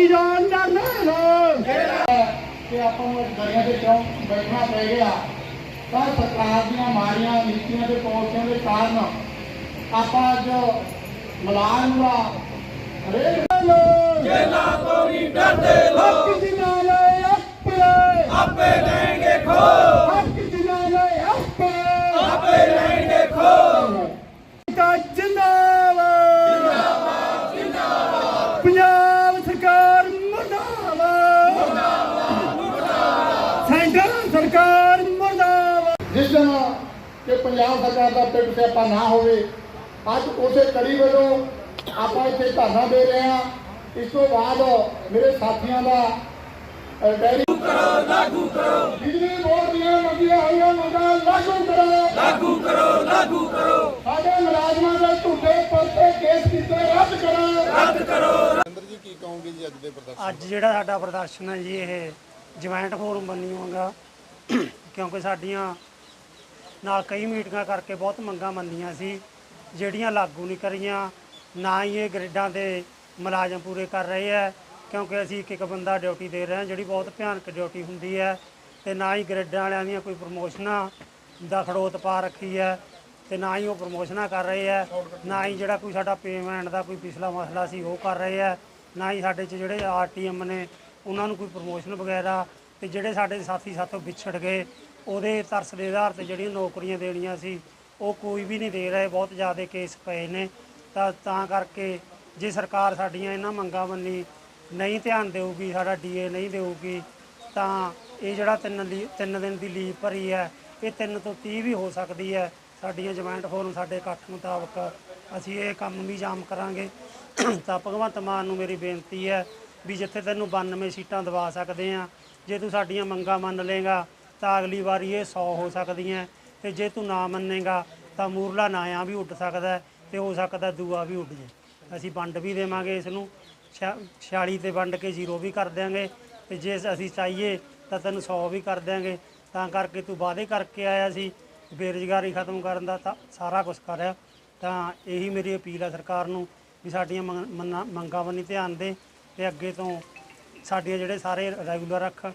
ਪਾਈ ਜਾਣ ਦਾ ਨਾਰਾ ਕਿ ਆਪਾਂ ਨੂੰ ਦਰਿਆ ਦੇ ਕਿਉਂ ਬੈਠਣਾ ਪੈ ਗਿਆ। ਤਾਂ ਸਰਕਾਰ ਦੀਆਂ ਮਾਰੀਆਂ ਨੀਤੀਆਂ ਤੇ ਪਾਲਿਸੀਆਂ ਦੇ ਕਾਰਨ ਆਪਾਂ ਅੱਜ ਮਲਾਨ ਦਾ ਹਰੇਕ ਜੇਲਾ ਤੋਂ ਨਹੀਂ ਡਰਦੇ ਲੋਕ। ਹੱਕ ਜਿਨਾਲੇ ਆਪੇ ਆਪੇ ਲੈਣਗੇ ਖੋ ਹੱਕ ਜਿਨਾਲੇ ਆਪੇ ਆਪੇ ਲੈਣਗੇ ਖੋ ਤਾਂ ਜਿੰਦਾਬਾਦ ਜਿੰਦਾਬਾਦ ਜਿੰਦਾਬਾਦ ਪੰਜਾਬ ਸਰਕਾਰ ਮੁਰਦਾਬਾਦ ਮੁਰਦਾਬਾਦ ਸੈਂਟਰ ਸਰਕਾਰ ਮੁਰਦਾਬਾਦ ਜਿਸ ਦਿਨ ਕਿ ਪੰਜਾਬ ਸਰਕਾਰ ਦਾ ਪਿੱਟ ਸਿਆਪਾ ਨਾ ਹੋਵੇ। ਅੱਜ ਉਸੇ ਕੜੀ ਵੱਲੋਂ ਆਪਾਂ ਇੱਥੇ ਧਰਨਾ ਦੇ ਰਹੇ ਹਾਂ। ਇਸ ਤੋਂ ਬਾਅਦ ਮੇਰੇ ਸਾਥੀਆਂ ਦਾ ਡੈਰੀ ਕਰੋ ਲਾਗੂ ਕਰੋ। ਬਿਜਲੀ ਬੋਰਡ ਦੀਆਂ ਮੰਗੀਆਂ ਹੋਈਆਂ ਮੰਗਾਂ ਲਾਗੂ ਕਰੋ। ਲਾਗੂ ਕਰੋ ਲਾਗੂ ਕਰੋ। ਸਾਡੇ ਮੁਲਾਜ਼ਮਾਂ ਦੇ ਝੂਠੇ ਪਰਚੇ ਕੇਸ ਕੀਤੇ ਰੱਦ ਕਰੋ। ਅੱਜ ਜਿਹੜਾ ਸਾਡਾ ਪ੍ਰਦਰਸ਼ਨ ਹੈ ਜੀ ਇਹ ਜੁਆਇੰਟ ਫੋਰਮ ਬਣੀ ਹੋਗਾ ਕਿਉਂਕਿ ਸਾਡੀਆਂ ਨਾਲ ਕਈ ਮੀਟਿੰਗਾਂ ਕਰਕੇ ਬਹੁਤ ਮੰਗਾਂ ਮੰਨੀਆਂ ਸੀ, ਜਿਹੜੀਆਂ ਲਾਗੂ ਨਹੀਂ ਕਰੀਆਂ। ਨਾ ਹੀ ਇਹ ਗ੍ਰਿਡਾਂ ਦੇ ਮੁਲਾਜ਼ਮ ਪੂਰੇ ਕਰ ਰਹੇ ਹੈ ਕਿਉਂਕਿ ਅਸੀਂ ਇੱਕ ਇੱਕ ਬੰਦਾ ਡਿਊਟੀ ਦੇ ਰਹੇ ਹਾਂ, ਜਿਹੜੀ ਬਹੁਤ ਭਿਆਨਕ ਡਿਊਟੀ ਹੁੰਦੀ ਹੈ ਤੇ ਨਾ ਹੀ ਗ੍ਰਿਡਾਂ ਵਾਲਿਆਂ ਦੀਆਂ ਕੋਈ ਪ੍ਰਮੋਸ਼ਨਾਂ ਦਾ ਖੜੋਤ ਪਾ ਰੱਖੀ ਹੈ ਤੇ ਨਾ ਹੀ ਉਹ ਪ੍ਰਮੋਸ਼ਨਾਂ ਕਰ ਰਹੇ ਹੈ ਨਾ ਹੀ ਜਿਹੜਾ ਕੋਈ ਸਾਡਾ ਪੇਮੈਂਟ ਦਾ ਕੋਈ ਪਿਛਲਾ ਮਸਲਾ ਸੀ, ਉਹ ਕਰ ਰਹੇ ਹੈ ਨਾ ਹੀ ਸਾਡੇ ਚ ਜਿਹੜੇ ਆਰਟੀਐਮ ਨੇ, ਉਹਨਾਂ ਨੂੰ ਕੋਈ ਪ੍ਰਮੋਸ਼ਨ ਵਗੈਰਾ, ਤੇ ਜਿਹੜੇ ਸਾਡੇ ਸਾਥੀ ਸਾਥੋਂ ਵਿਛੜ ਗਏ ਉਹਦੇ ਤਰਸ ਦੇ ਆਧਾਰ ਤੇ ਜਿਹੜੀਆਂ ਨੌਕਰੀਆਂ ਦੇਣੀਆਂ ਸੀ, ਉਹ ਕੋਈ ਵੀ ਨਹੀਂ ਦੇ ਰਹੇ, ਬਹੁਤ ਜ਼ਿਆਦਾ ਕੇਸ ਪਏ ਨੇ। ਤਾਂ ਤਾਂ ਕਰਕੇ ਜੇ ਸਰਕਾਰ ਸਾਡੀਆਂ ਇਹਨਾਂ ਮੰਗਾਂ ਮੰਨੀ ਨਹੀਂ ਧਿਆਨ ਦੇਊਗੀ, ਸਾਡਾ ਡੀਏ ਨਹੀਂ ਦੇਊਗੀ, ਤਾਂ ਇਹ ਜਿਹੜਾ ਤਿੰਨ ਲੀ, ਤਿੰਨ ਦਿਨ ਦੀ ਲੀਵ ਭਰੀ ਹੈ, ਇਹ ਤਿੰਨ ਤੋਂ 30 ਵੀ ਹੋ ਸਕਦੀ ਹੈ। ਸਾਡੀਆਂ ਜੁਆਇੰਟ ਫੋਰਮ ਸਾਡੇ ਇਕੱਠ ਮੁਤਾਬਕ ਅਸੀਂ ਇਹ ਕੰਮ ਵੀ ਜਾਮ ਕਰਾਂਗੇ। ਤਾਂ ਭਗਵੰਤ ਮਾਨ ਨੂੰ ਮੇਰੀ ਬੇਨਤੀ ਹੈ ਵੀ ਜਿੱਥੇ ਤੈਨੂੰ 92 ਸੀਟਾਂ ਦਵਾ ਸਕਦੇ ਆ ਜੇ ਤੂੰ ਸਾਡੀਆਂ ਮੰਗਾਂ ਮੰਨ ਲੇਗਾ ਤਾਂ ਅਗਲੀ ਵਾਰੀ ਇਹ 100 ਹੋ ਸਕਦੀਆਂ ਤੇ ਜੇ ਤੂੰ ਨਾ ਮੰਨੇਗਾ, ਤਾਂ ਮੂਰਲਾ ਨਾਇਆ ਵੀ ਉੱਡ ਸਕਦਾ ਹੈ ਤੇ ਹੋ ਸਕਦਾ ਦੂਆ ਵੀ ਉੱਡ ਜੇ ਅਸੀਂ ਵੰਡ ਵੀ ਦੇਵਾਂਗੇ ਇਸ ਨੂੰ 46 ਤੇ ਵੰਡ ਕੇ ਜ਼ੀਰੋ ਵੀ ਕਰ ਦਿਆਂਗੇ। ਤੇ ਜੇ ਅਸੀਂ ਚਾਹੀਏ, ਤਾਂ ਤੈਨੂੰ 100 ਵੀ ਕਰ ਦਿਆਂਗੇ। ਤਾਂ ਕਰਕੇ ਤੂੰ ਵਾਅਦੇ ਕਰਕੇ ਆਇਆ ਸੀ, ਬੇਰੁਜ਼ਗਾਰੀ ਖਤਮ ਕਰਨ ਦਾ ਤਾਂ ਸਾਰਾ ਕੁਝ ਕਰਿਆ ਤਾਂ ਇਹੀ ਮੇਰੀ ਅਪੀਲ ਹੈ ਸਰਕਾਰ ਨੂੰ ਵੀ ਸਾਡੀਆਂ ਮੰਗ- ਮੰਗਾਂ ਵੱਲ ਧਿਆਨ ਦੇ ਤੇ ਅੱਗੇ ਤੋਂ ਸਾਡੀਆਂ ਜਿਹੜੇ ਸਾਰੇ ਰੈਗੂਲਰ ਰੱਖ।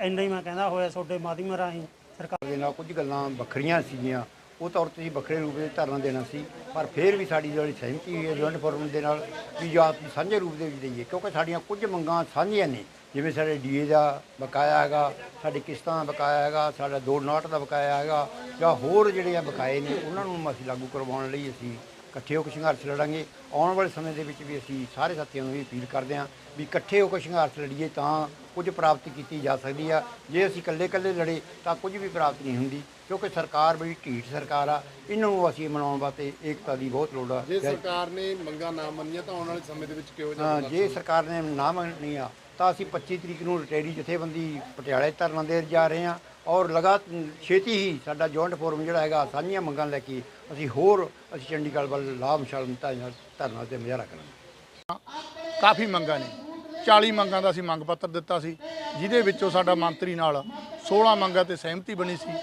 ਇੰਨਾ ਹੀ ਮੈਂ ਕਹਿੰਦਾ ਹੋਇਆ ਤੁਹਾਡੇ ਮਾਧਿਅਮ ਰਾਹੀਂ ਸਰਕਾਰ ਦੇ ਨਾਲ ਕੁਝ ਗੱਲਾਂ ਵੱਖਰੀਆਂ ਸੀਗੀਆਂ। ਉਹ ਤੌਰ ਤੇ ਵੱਖਰੇ ਰੂਪ ਵਿੱਚ ਧਰਨਾ ਦੇਣਾ ਸੀ, ਪਰ ਫਿਰ ਵੀ ਸਾਡੀ ਜਿਹੜੀ ਸਹਿਮਤੀ ਹੋਈ ਹੈ ਜੁਆਇੰਟ ਫੋਰਮ ਦੇ ਨਾਲ ਵੀ ਜਾਂ ਅਸੀਂ ਸਾਂਝੇ ਰੂਪ ਦੇ ਵਿੱਚ ਦਈਏ, ਕਿਉਂਕਿ ਸਾਡੀਆਂ ਕੁਝ ਮੰਗਾਂ ਸਾਂਝੀਆਂ ਨੇ। ਜਿਵੇਂ ਸਾਡੇ ਡੀਏ ਦਾ ਬਕਾਇਆ ਹੈਗਾ, ਸਾਡੀ ਕਿਸ਼ਤਾਂ ਦਾ ਬਕਾਇਆ ਹੈਗਾ, ਸਾਡਾ ਦੋ ਨਾਟ ਦਾ ਬਕਾਇਆ ਹੈਗਾ, ਜਾਂ ਹੋਰ ਜਿਹੜੇ ਆ ਬਕਾਏ ਨੇ, ਉਹਨਾਂ ਨੂੰ ਅਸੀਂ ਲਾਗੂ ਕਰਵਾਉਣ ਲਈ ਅਸੀਂ ਇਕੱਠੇ ਹੋ ਕੇ ਸੰਘਰਸ਼ ਲੜਾਂਗੇ। ਆਉਣ ਵਾਲੇ ਸਮੇਂ ਦੇ ਵਿੱਚ ਵੀ ਅਸੀਂ ਸਾਰੇ ਸਾਥੀਆਂ ਨੂੰ ਇਹ ਅਪੀਲ ਕਰਦੇ ਹਾਂ ਵੀ ਇਕੱਠੇ ਹੋ ਕੇ ਸੰਘਰਸ਼ ਲੜੀਏ ਤਾਂ ਕੁਝ ਪ੍ਰਾਪਤੀ ਕੀਤੀ ਜਾ ਸਕਦੀ ਆ। ਜੇ ਅਸੀਂ ਇਕੱਲੇ-ਇਕੱਲੇ ਲੜੇ ਤਾਂ ਕੁਝ ਵੀ ਪ੍ਰਾਪਤ ਨਹੀਂ ਹੁੰਦੀ ਕਿਉਂਕਿ ਸਰਕਾਰ ਬੜੀ ਢੀਠ ਸਰਕਾਰ ਆ। ਇਹਨਾਂ ਨੂੰ ਅਸੀਂ ਮਨਾਉਣ ਵਾਸਤੇ ਏਕਤਾ ਦੀ ਬਹੁਤ ਲੋੜ ਆ। ਜੇ ਸਰਕਾਰ ਨੇ ਮੰਗਾਂ ਨਾ ਮੰਨੀਆਂ ਤਾਂ ਆਉਣ ਵਾਲੇ ਸਮੇਂ ਦੇ ਵਿੱਚ ਕਿਹੋ ਜਿਹਾ ਹਾਂ, ਜੇ ਸਰਕਾਰ ਨੇ ਨਾ ਮੰਨਣੀ ਆ ਤਾਂ ਅਸੀਂ 25 ਤਰੀਕ ਨੂੰ ਰਿਟੇਰੀ ਜਥੇਬੰਦੀ ਪਟਿਆਲੇ ਧਰਨਾ ਦੇਣ ਜਾ ਰਹੇ ਹਾਂ ਔਰ ਲਗਾਤ ਛੇਤੀ ਹੀ ਸਾਡਾ ਜੁਆਇੰਟ ਫੋਰਮ ਜਿਹੜਾ ਹੈਗਾ ਸਾਂਝੀਆਂ ਮੰਗਾਂ ਲੈ ਕੇ ਅਸੀਂ ਹੋਰ ਅਸੀਂ ਚੰਡੀਗੜ੍ਹ ਵੱਲ ਲਾਭ ਸ਼ਾਲਮ ਧਰਨਾ ਤੇ ਮੁਜ਼ਾਹਰਾ ਕਰਾਂਗੇ। ਕਾਫੀ ਮੰਗਾਂ ਨੇ। 40 ਮੰਗਾਂ ਦਾ ਅਸੀਂ ਮੰਗ ਪੱਤਰ ਦਿੱਤਾ ਸੀ, ਜਿਹਦੇ ਵਿੱਚੋਂ ਸਾਡਾ ਮੰਤਰੀ ਨਾਲ 16 ਮੰਗਾਂ ਤੇ ਸਹਿਮਤੀ ਬਣੀ ਸੀ।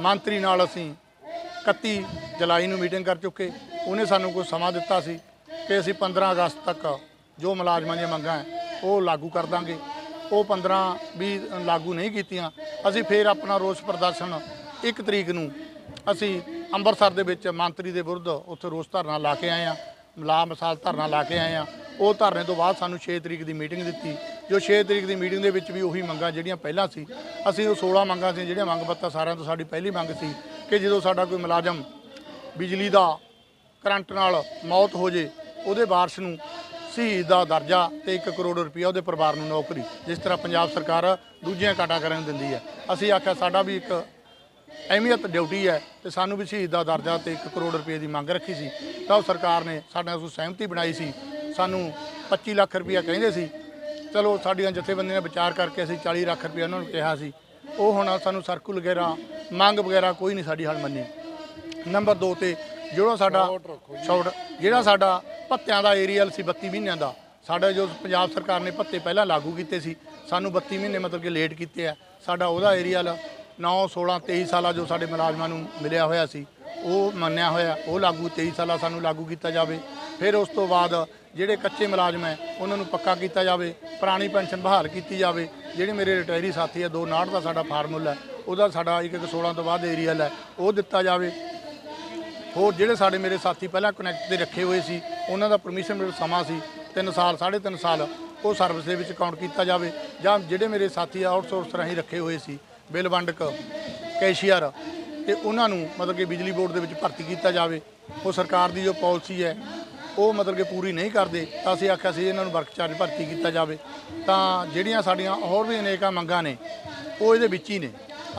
ਮੰਤਰੀ ਨਾਲ ਅਸੀਂ 31 ਜੁਲਾਈ ਨੂੰ ਮੀਟਿੰਗ ਕਰ ਚੁੱਕੇ, ਉਹਨੇ ਸਾਨੂੰ ਕੋਈ ਸਮਾਂ ਦਿੱਤਾ ਸੀ ਕਿ ਅਸੀਂ 15 ਅਗਸਤ ਤੱਕ ਜੋ ਮੁਲਾਜ਼ਮਾਂ ਦੀਆਂ ਮੰਗਾਂ ਹੈ, ਉਹ ਲਾਗੂ ਕਰ ਦਾਂਗੇ। ਉਹ 15 ਵੀ ਲਾਗੂ ਨਹੀਂ ਕੀਤੀਆਂ, ਅਸੀਂ ਫੇਰ ਆਪਣਾ ਰੋਸ ਪ੍ਰਦਰਸ਼ਨ 1 ਤਰੀਕ ਨੂੰ ਅਸੀਂ ਅੰਮ੍ਰਿਤਸਰ ਦੇ ਵਿੱਚ ਮੰਤਰੀ ਦੇ ਵਿਰੁੱਧ ਉੱਥੇ ਰੋਸ ਧਰਨਾ ਲਾ ਕੇ ਆਏ ਆ ਮਲਾ ਮਿਸਾਲ ਧਰਨਾ ਲਾ ਕੇ ਆਏ ਆ ਉਹ ਧਰਨੇ ਤੋਂ ਬਾਅਦ ਸਾਨੂੰ 6 ਤਰੀਕ ਦੀ ਮੀਟਿੰਗ ਦਿੱਤੀ। ਜੋ 6 ਤਰੀਕ ਦੀ ਮੀਟਿੰਗ ਦੇ ਵਿੱਚ ਵੀ ਉਹੀ ਮੰਗਾਂ ਜਿਹੜੀਆਂ ਪਹਿਲਾਂ ਸੀ, ਅਸੀਂ ਉਹ 16 ਮੰਗਾਂ ਸੀ, ਜਿਹੜੀਆਂ ਮੰਗ ਪੱਤਾ ਸਾਰਿਆਂ ਤੋਂ ਸਾਡੀ ਪਹਿਲੀ ਮੰਗ ਸੀ ਕਿ ਜਦੋਂ ਸਾਡਾ ਕੋਈ ਮੁਲਾਜ਼ਮ ਬਿਜਲੀ ਦਾ ਕਰੰਟ ਨਾਲ ਮੌਤ ਹੋ ਜੇ, ਉਹਦੇ ਵਾਰਸ ਨੂੰ ਸ਼ਹੀਦ ਦਾ ਦਰਜਾ ਤੇ 1 ਕਰੋੜ ਰੁਪਇਆ ਉਹਦੇ ਪਰਿਵਾਰ ਨੂੰ ਨੌਕਰੀ, ਜਿਸ ਤਰ੍ਹਾਂ ਪੰਜਾਬ ਸਰਕਾਰ ਦੂਜੀਆਂ ਕਾਟਾਗਰੀਆਂ ਨੂੰ ਦਿੰਦੀ ਹੈ। ਅਸੀਂ ਆਖਿਆ, ਸਾਡਾ ਵੀ ਇੱਕ ਅਹਿਮੀਅਤ ਡਿਊਟੀ ਹੈ ਤੇ ਸਾਨੂੰ ਵੀ ਸ਼ਹੀਦ ਦਾ ਦਰਜਾ ਤੇ 1 ਕਰੋੜ ਰੁਪਏ ਦੀ ਮੰਗ ਰੱਖੀ ਸੀ। ਤਾਂ ਉਹ ਸਰਕਾਰ ਨੇ ਸਾਡੇ ਨਾਲ ਸਹਿਮਤੀ ਬਣਾਈ ਸੀ ਸਾਨੂੰ 25 ਲੱਖ ਰੁਪਇਆ ਕਹਿੰਦੇ ਸੀ। ਚਲੋ ਸਾਡੀਆਂ ਜਥੇਬੰਦੀਆਂ ਨੇ ਵਿਚਾਰ ਕਰਕੇ ਅਸੀਂ 40 ਲੱਖ ਰੁਪਇਆ ਉਹਨਾਂ ਨੂੰ ਕਿਹਾ ਸੀ। ਉਹ ਹੁਣ ਸਾਨੂੰ ਸਰਕਲ ਵਗੈਰਾ ਮੰਗ ਵਗੈਰਾ ਕੋਈ ਨਹੀਂ ਸਾਡੀ ਹਾਲ ਮੰਨੀ। ਨੰਬਰ 2 ਤੇ ਜਿਹੜਾ ਸਾਡਾ ਸ਼ਾਰਟ ਜਿਹੜਾ ਸਾਡਾ ਭੱਤਿਆਂ ਦਾ ਏਰੀਅਲ ਸੀ 32 ਮਹੀਨਿਆਂ ਦਾ ਸਾਡਾ ਜੋ ਪੰਜਾਬ ਸਰਕਾਰ ਨੇ ਭੱਤੇ ਪਹਿਲਾਂ ਲਾਗੂ ਕੀਤੇ ਸੀ ਸਾਨੂੰ 32 ਮਹੀਨੇ ਮਤਲਬ ਕਿ ਲੇਟ ਕੀਤੇ ਆ। ਸਾਡਾ ਉਹਦਾ ਏਰੀਅਲ 9 16 23 ਸਾਲਾ ਜੋ ਸਾਡੇ ਮੁਲਾਜ਼ਮਾਂ ਨੂੰ ਮਿਲਿਆ ਹੋਇਆ ਸੀ ਉਹ ਮੰਨਿਆ ਹੋਇਆ ਉਹ ਲਾਗੂ 23 ਸਾਲਾ ਸਾਨੂੰ ਲਾਗੂ ਕੀਤਾ ਜਾਵੇ। ਫਿਰ ਉਸ ਤੋਂ ਬਾਅਦ ਜਿਹੜੇ ਕੱਚੇ ਮੁਲਾਜ਼ਮ ਹੈ, ਉਹਨਾਂ ਨੂੰ ਪੱਕਾ ਕੀਤਾ ਜਾਵੇ, ਪੁਰਾਣੀ ਪੈਨਸ਼ਨ ਬਹਾਲ ਕੀਤੀ ਜਾਵੇ। ਜਿਹੜੇ ਮੇਰੇ ਰਿਟਾਇਰੀ ਸਾਥੀ ਹੈ 259 ਦਾ ਸਾਡਾ ਫਾਰਮੂਲਾ ਉਹਦਾ ਸਾਡਾ ਇੱਕ ਇੱਕ 16 ਤੋਂ ਬਾਅਦ ਏਰੀਅਲ ਹੈ, ਉਹ ਦਿੱਤਾ ਜਾਵੇ। ਹੋਰ ਜਿਹੜੇ ਸਾਡੇ ਮੇਰੇ ਸਾਥੀ ਪਹਿਲਾਂ ਕਨੈਕਟ ਤੇ ਰੱਖੇ ਹੋਏ ਸੀ, ਉਹਨਾਂ ਦਾ ਪਰਮਿਸ਼ਨ ਸਮਾਂ ਸੀ 3 ਸਾਲ 3.5 ਸਾਲ, ਉਹ ਸਰਵਿਸ ਦੇ ਵਿੱਚ ਕਾਊਂਟ ਕੀਤਾ ਜਾਵੇ। ਜਾਂ ਜਿਹੜੇ ਮੇਰੇ ਸਾਥੀ ਆਊਟਸੋਰਸ ਰਾਹੀਂ ਰੱਖੇ ਹੋਏ ਸੀ, ਬਿੱਲ ਵੰਡਕ ਕੈਸ਼ੀਅਰ, ਤੇ ਉਹਨਾਂ ਨੂੰ ਮਤਲਬ ਕਿ ਬਿਜਲੀ ਬੋਰਡ ਦੇ ਵਿੱਚ ਭਰਤੀ ਕੀਤਾ ਜਾਵੇ। ਉਹ ਸਰਕਾਰ ਦੀ ਜੋ ਪਾਲਿਸੀ ਹੈ ਉਹ ਮਤਲਬ ਕਿ ਪੂਰੀ ਨਹੀਂ ਕਰਦੇ, ਤਾਂ ਅਸੀਂ ਆਖਿਆ ਸੀ ਇਹਨਾਂ ਨੂੰ ਵਰਕ ਚਾਰਜ ਭਰਤੀ ਕੀਤਾ ਜਾਵੇ। ਤਾਂ ਜਿਹੜੀਆਂ ਸਾਡੀਆਂ ਹੋਰ ਵੀ ਅਨੇਕਾਂ ਮੰਗਾਂ ਨੇ, ਉਹ ਇਹਦੇ ਵਿੱਚ ਹੀ ਨੇ।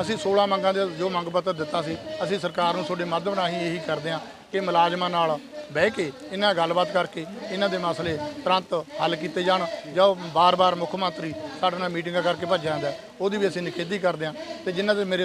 ਅਸੀਂ 16 ਮੰਗਾਂ ਦੇ ਜੋ ਮੰਗ ਪੱਤਰ ਦਿੱਤਾ ਸੀ, ਅਸੀਂ ਸਰਕਾਰ ਨੂੰ ਤੁਹਾਡੇ ਮਾਧਿਅਮ ਰਾਹੀਂ ਇਹੀ ਕਰਦੇ ਹਾਂ ਕਿ ਮੁਲਾਜ਼ਮਾਂ ਨਾਲ ਬਹਿ ਕੇ ਇਹਨਾਂ ਗੱਲਬਾਤ ਕਰਕੇ ਇਹਨਾਂ ਦੇ ਮਸਲੇ ਤੁਰੰਤ ਹੱਲ ਕੀਤੇ ਜਾਣ, ਜਾਂ ਬਾਰ-ਬਾਰ ਮੁੱਖ ਮੰਤਰੀ ਸਾਡੇ ਨਾਲ ਮੀਟਿੰਗਾਂ ਕਰਕੇ ਭੱਜ ਜਾਂਦਾ ਉਹਦੀ ਵੀ ਅਸੀਂ ਨਿਖੇਧੀ ਕਰਦੇ ਹਾਂ। ਤੇ ਜਿਨ੍ਹਾਂ ਦੇ ਮੇਰੇ